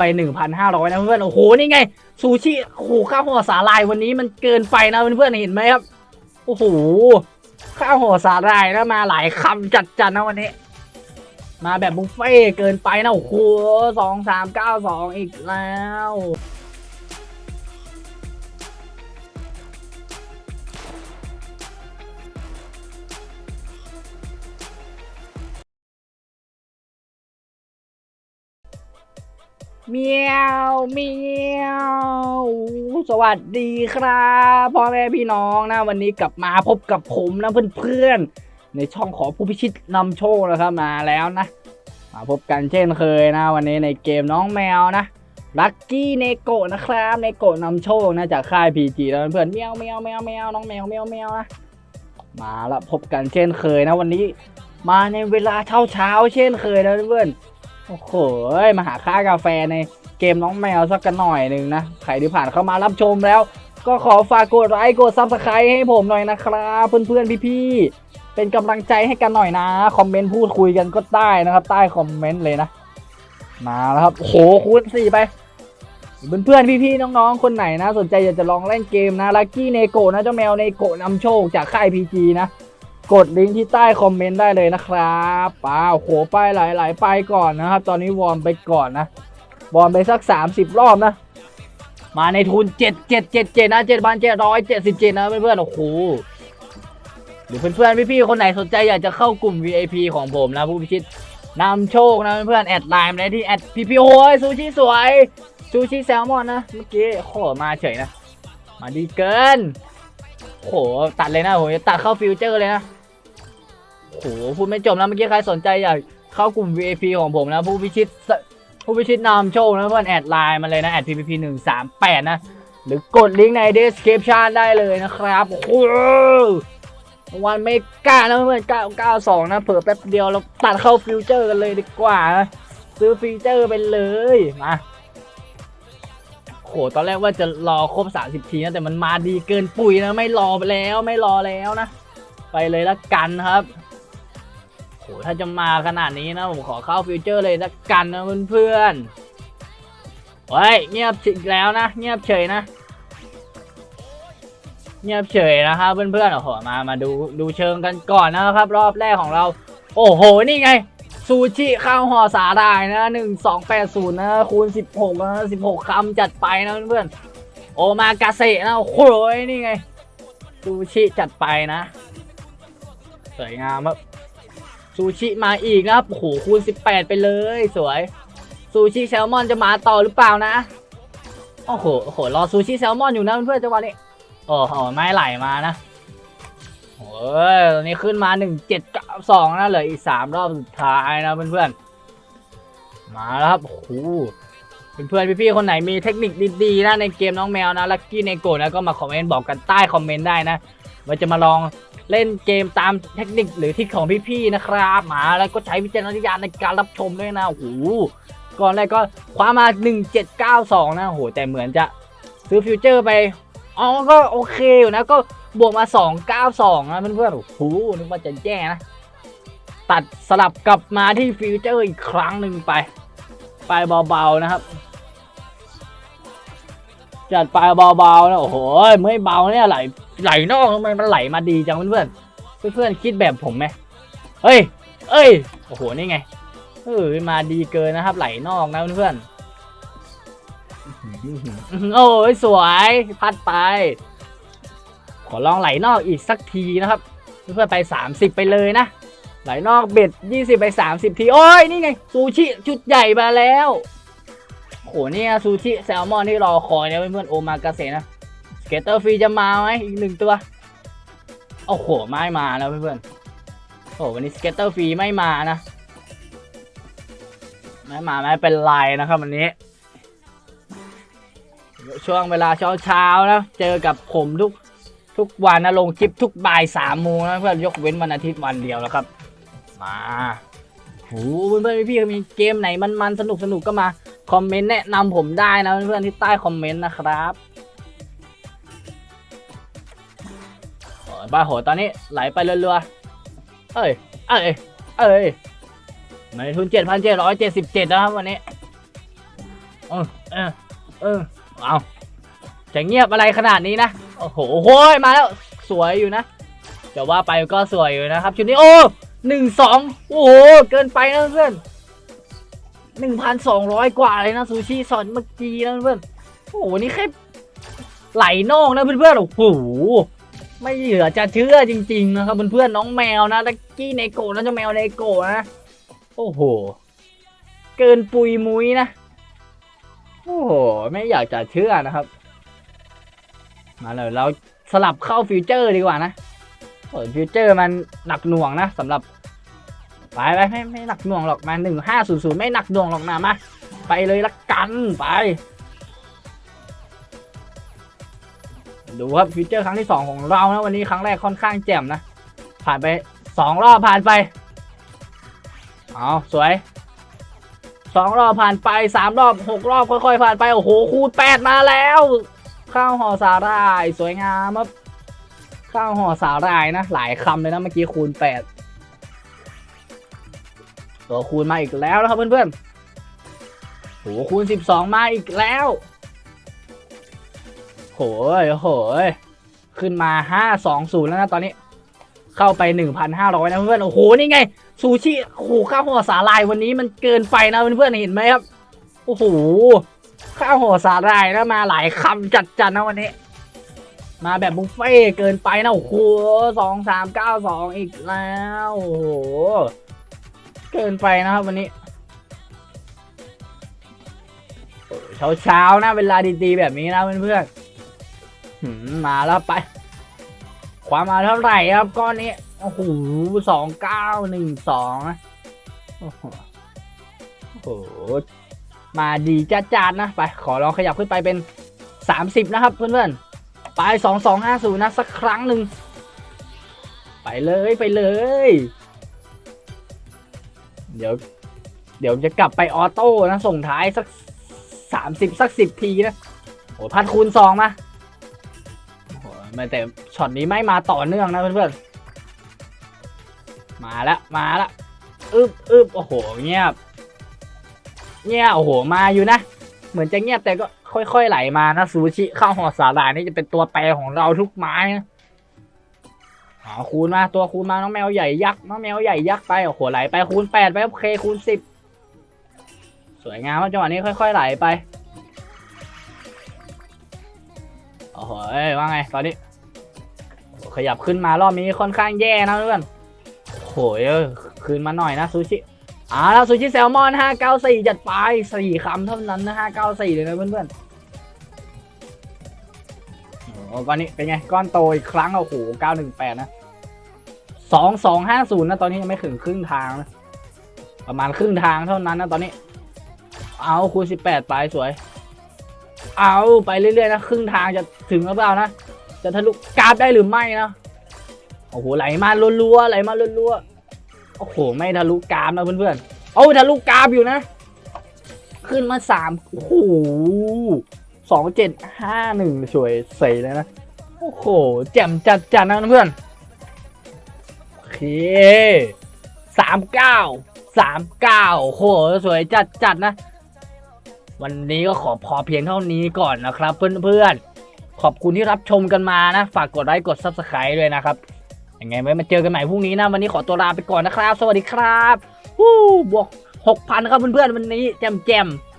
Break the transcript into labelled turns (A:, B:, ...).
A: ไป 1,500 นะเพื่อนๆโอ้โหนี่ไงซูชิโอ้โหข้าวห่อสาลายวันนี้มันเกินไปนะเพื่อนๆเห็นไหมครับโอ้โหข้าวห่อสาลายนะมาหลายคำจัดจันะวันนี้ มาแบบบุฟเฟ่เกินไปนะโอ้โหสองสามเก้าสองอีกแล้ว เมียวเมียว สวัสดีครับพ่อแม่พี่น้องนะ วันนี้กลับมาพบกับผมนะเพื่อนๆ ในช่องของผู้พิชิตนำโชคนะครับมาแล้วนะ มาพบกันเช่นเคยนะ วันนี้ในเกมน้องแมวนะลักกี้เนโกะนะครับเนโกะนำโชคนะจากค่าย PG แล้วเพื่อนเมียวเมียวเมียวเมียวน้องแมวเมียวเมียวนะมาแล้วพบกันเช่นเคยนะวันนี้ มาในเวลาเช้าเช้าเช่นเคยนะเพื่อน โอ้โหมาหาค่ากาแฟในเกมน้องแมวสักกันหน่อยหนึ่งนะ ใครที่ผ่านเข้ามารับชมแล้ว ก็ขอฝากกดไลค์กดซับสไครต์ให้ผมหน่อยนะครับ เพื่อนๆพี่ๆเป็นกำลังใจให้กันหน่อยนะ คอมเมนต์พูดคุยกันก็ได้นะครับ ใต้คอมเมนต์เลยนะ มาแล้วครับโหคูณสี่ไปเพื่อนๆพี่ๆน้องๆ คนไหนนะ สนใจอยากจะลองเล่นเกมนะลักกี้เนโกนะเจ้าแมวเนโกนำโชคจากค่าย PG นะ กดลิงก์ที่ใต้คอมเมนต์ได้เลยนะครับป้าโอ้โหไปหลายๆ ไปก่อนนะครับ ตอนนี้วอร์มไปก่อนนะ วอร์มไปสัก 30 รอบนะ มาในทุน 7777 นะ7,777 นะเพื่อนๆ โอ้โหหรือเพื่อนๆ พี่ๆ คนไหนสนใจอยากจะเข้ากลุ่ม VIP ของผมนะ ผู้พิชิตนำโชคนะเพื่อนๆ แอดไลน์มาได้ที่แอดพีพีโอ้ยซูชิสวย ซูชิแซลมอนนะ เมื่อกี้โอ้โหมาเฉยนะ มาดีเกินโอ้โหตัดเลยนะโอ้โหตัดเข้าฟิวเจอร์เลยนะ โอ้โหพูดไม่จบนะเมื่อกี้ใครสนใจอยากเข้ากลุ่ม VIP ของผมนะผู้พิชิตผู้พิชิตนำโชคนะเพื่อนแอดไลน์มาเลยนะแอด PPP 1 3 8 นะ หรือกดลิงก์ใน description ได้เลยนะครับโอ้โหวันไม่กล้านะเพื่อน992 นะเผื่อแป๊บเดียวเราตัดเข้าฟิวเจอร์กันเลยดีกว่านะซื้อฟิวเจอร์ไปเลยมาโอ้โหตอนแรกว่าจะรอครบ 30 ทีนะ แต่มันมาดีเกินปุ๋ยนะ ไม่รอไปแล้วไม่รอแล้วนะ ไปเลยละกันครับ ถ้าจะมาขนาดนี้นะ ผมขอเข้าฟิวเจอร์เลยละกันนะเพื่อนๆเฮ้ยเงียบอีกแล้วนะ เงียบเฉยนะ เงียบเฉยนะครับเพื่อนๆโอ้โหมามาดูดูเชิงกันก่อนนะครับ รอบแรกของเรา โอ้โห นี่ไงซูชิข้าวห่อสาหร่ายนะหนึ่งสองแปดศูนย์นะคูณสิบหกนะสิบหกคำจัดไปนะเพื่อนๆโอมากาเสะนะโอ้โหนี่ไงซูชิจัดไปนะ สวยงามครับ ซูชิมาอีกนะครับโอ้โหคูณ 18 ไปเลยสวย ซูชิแซลมอนจะมาต่อหรือเปล่านะโอ้โหโอ้โหรอซูชิแซลมอนอยู่นะเพื่อนๆจังหวะนี้โอ้โหไม่ไหลมานะโอ้ยตอนนี้ขึ้นมา1792นะเหลืออีก3รอบสุดท้ายนะเพื่อนๆมาแล้วครับโอ้โหเพื่อนๆพี่ๆคนไหนมีเทคนิคดีๆนะในเกมน้องแมวนะลักกี้ในโกนะก็มาคอมเมนต์บอกกันใต้คอมเมนต์ได้นะ ว่าจะมาลองเล่นเกมตามเทคนิคหรือทริคของพี่ๆนะครับมาแล้วก็ใช้วิจารณญาณในการรับชมด้วยนะโอ้โหก่อนแรกก็คว้ามา 1792 นะโอ้โหแต่เหมือนจะซื้อฟิวเจอร์ไปอ๋อก็โอเคอยู่นะก็บวกมา 292 นะเพื่อนๆโอ้โหนึกว่าจะแย่นะ ตัดสลับกลับมาที่ฟิวเจอร์อีกครั้งหนึ่งไป ไปเบาๆนะครับจัดไปเบาๆนะโอ้โหไม่เบาเนี่ยไหล ไหลนอกทำไมมันไหลมาดีจังเพื่อนๆเพื่อนๆคิดแบบผมไหมเฮ้ย เอ้ยโอ้โหนี่ไงเออมาดีเกินนะครับ ไหลนอกนะเพื่อนๆโอ้ยสวยพัดไป ขอลองไหลนอกอีกสักทีนะครับ เพื่อนๆไป 30 ไปเลยนะไหลนอกเบ็ด 20 ไป 30 ที โอ้ย นี่ไง ซูชิ ชุดใหญ่มาแล้ว โหเนี่ยซูชิ แซลมอนที่รอคอยเนี่ยเพื่อนๆโอมากาเสะนะส เกตเตอร์ฟรีจะมาไหมอีกหนึ่งตัว โอ้โห ไม่มาแล้วเพื่อนๆโอ้วันนี้สเกตเตอร์ฟรีไม่มานะ ไม่มาไม่เป็นไรนะครับวันนี้ ช่วงเวลาเช้าๆนะ เจอกับผมทุกทุกวันนะลงคลิปทุกบ่ายสามโมงนะเพื่อนยกเว้นวันอาทิตย์วันเดียวแล้วครับ มาโอ้เพื่อนๆพี่ๆมีเกมไหนมันๆสนุกสนุกก็มาคอมเมนต์แนะนำผมได้นะเพื่อนๆที่ใต้คอมเมนต์นะครับ บ้าโหตอนนี้ไหลไปเรื่อยๆเอ้ย เอ้ย เอ้ยในทุน7,777นะครับวันนี้เออเออเออเอาจะเงียบอะไรขนาดนี้นะ โอ้โหโอ้ยมาแล้ว สวยอยู่นะแต่ว่าไปก็สวยอยู่นะครับ ชุดนี้โอ้หนึ่งสองโอ้โห เกินไปนะเพื่อนหนึ่งพันสองร้อยกว่าเลยนะซูชิสอนเมื่อกี้นะเพื่อน โอ้โห นี่แค่ไหลนอกนะเพื่อนๆ โอ้โห ไม่เหลือจะเชื่อจริงๆนะครับเพื่อนๆน้องแมวนะตะกี้เนโกะนะเจ้าแมวเนโกนะโอ้โห เกินปุยมุ้ยนะ โอ้โห ไม่อยากจะเชื่อนะครับ มาเลยเราสลับเข้าฟิวเจอร์ดีกว่านะฟิวเจอร์มันหนักหน่วงนะสำหรับไปไปไม่ไม่หนักหน่วงหรอกมาหนึ่งห้าศูนย์ศูนย์ไม่หนักหน่วงหรอกนะมาไปเลยละกันไป ดูครับฟิวเจอร์ครั้งที่สองของเรานะวันนี้ครั้งแรกค่อนข้างแจ่มนะ ผ่านไปสองรอบผ่านไปเอาสวยสองรอบผ่านไปสามรอบหกรอบค่อยๆผ่านไป โอ้โห คูณแปดมาแล้ว ข้าวห่อสาหร่าย สวยงามครับข้าวห่อสาหร่ายนะ หลายคำเลยนะเมื่อกี้คูณแปดตัวคูณมาอีกแล้วนะครับเพื่อนๆโหคูณสิบสองมาอีกแล้ว โหยโหยขึ้นมาห้าสองศูนย์แล้วนะตอนนี้ เข้าไปหนึ่งพันห้าร้อยนะเพื่อนโอ้โหนี่ไงซูชิโอ้โหข้าวห่อสาหร่ายวันนี้มันเกินไปนะเพื่อนเห็นไหมครับโอ้โหข้าวห่อสาหร่ายนะมาหลายคำจัดๆนะวันนี้ มาแบบบุฟเฟ่เกินไปนะโอ้โหสองสามเก้าสองอีกแล้วโอ้โหเกินไปนะครับวันนี้เช้าๆนะเวลาดีๆแบบนี้นะเพื่อนๆ มาแล้วไป ความมาเท่าไหร่ครับก้อนนี้โอ้โหสองเก้าหนึ่งสองโอ้โหมาดีจัดจานนะ ไปขอลองขยับขึ้นไปเป็น30นะครับ เพื่อนๆ ไป2250นย์นะ สักครั้งหนึ่ง ไปเลยไปเลย เดี๋ยว เดี๋ยวจะกลับไปออโต้นะ ส่งท้ายสัก30สัก10ทีนะโอ้พัดคูณ2มาโอ้โห ไม่แต่ช็อตนี้ไม่มาต่อเนื่องนะเพื่อนๆ มาแล้วมาแล้วอึบอึบโอ้โหเงียบ เงียบโอ้โหมาอยู่นะ เหมือนจะเงียบแต่ก็ค่อยๆไหลมานะซูชิข้าวห่อสาหร่ายนี่จะเป็นตัวแปรของเราทุกไม้นะอ๋อคูณมาตัวคูณมาน้องแมวใหญ่ยักษ์น้องแมวใหญ่ยักษ์ไปโอ้โหไหลไปคูณแปดไปโอเคคูณสิบสวยงามมาจังหวะนี้ค่อย ๆ ไหลไป อ้โหว่าไงตอนนี้ ขยับขึ้นมารอบนี้ค่อนข้างแย่นะเพื่อนโอ้โหเออคืนมาหน่อยนะซูชิอ่าแล้วซูชิแซลมอน 594 จัดไปสี่คำเท่านั้นนะ 594 เลยนะเพื่อนๆโอ้ก้อนนี้เป็นไง ก้อนโตอีกครั้งโอ้โห918 นะ 2250 นะ ตอนนี้ยังไม่ถึงครึ่งทางนะ ประมาณครึ่งทางเท่านั้นนะ ตอนนี้ เอาคูณ18 ไปสวย เอาไปเรื่อยๆนะครึ่งทางจะถึงหรือเปล่านะ จะทะลุกราฟได้หรือไม่นะโอ้โหไหลมารัวๆไหลมารัวๆโอ้โหไม่ทะลุกรามนะเพื่อนๆเอาทะลุกรามอยู่นะ ขึ้นมาสามโอ้โหสองเจ็ดห้าหนึ่งสวยใสเลยนะโอ้โหแจ่มจัดจัดนะเพื่อนโอเคสามเก้าสามเก้าโอ้โหสวยจัดจัดนะ วันนี้ก็ขอพอเพียงเท่านี้ก่อนนะครับเพื่อนๆ ขอบคุณที่รับชมกันมานะ ฝากกดไลค์กด subscribe ด้วยนะครับยังไงไว้มาเจอกันใหม่พรุ่งนี้นะ วันนี้ขอตัวลาไปก่อนนะครับ สวัสดีครับวู้บวกหกพันครับเพื่อนๆ วันนี้แจมแจมๆ